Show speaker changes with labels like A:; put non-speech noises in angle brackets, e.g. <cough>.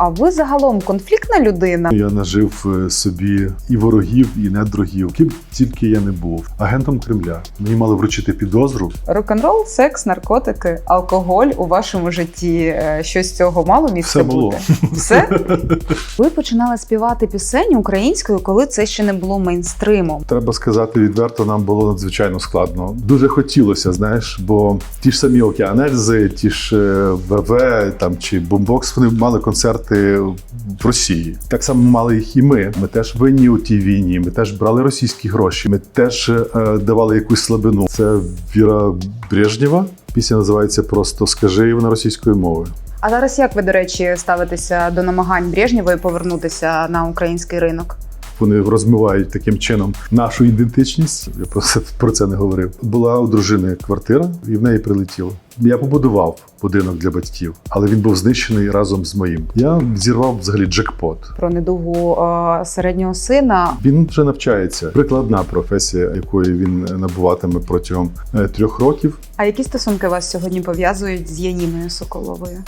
A: А ви загалом конфліктна людина?
B: Я нажив е, собі і ворогів, і недругів. Ким тільки я не був агентом Кремля. Мені мали вручити підозру.
A: Рок-н-рол, секс, наркотики, алкоголь у вашому житті. е, Щось цього мало місце
B: Все було.
A: бути? Все? <laughs> Ви починали співати пісень українською, коли це ще не було мейнстримом.
B: Треба сказати відверто, нам було надзвичайно складно. Дуже хотілося, знаєш, бо ті ж самі Океанельзи, ті ж е, ВВ там чи Бомбокс, вони мали концерти в Росії. Так само мали їх і ми. Ми теж винні у тій війні. Ми теж брали російські гроші. Ми теж е, давали якусь слабину. Це Віра Брежнєва. Пісня називається просто Скажи її вона російською мовою.
A: А зараз як ви, до речі, ставитеся до намагань Брежнєвої повернутися на український ринок?
B: Вони розмивають таким чином нашу ідентичність. Я про це, <laughs> про це не говорив. Була у дружини квартира, і в неї прилетіло. Я побудував будинок для батьків, але він був знищений разом з моїм. Я зірвав взагалі джекпот.
A: Про недугу е, середнього сина.
B: Він вже навчається. Прикладна професія, якої він набуватиме протягом е, трьох років.
A: А які стосунки вас сьогодні пов'язують з Яніною Соколовою?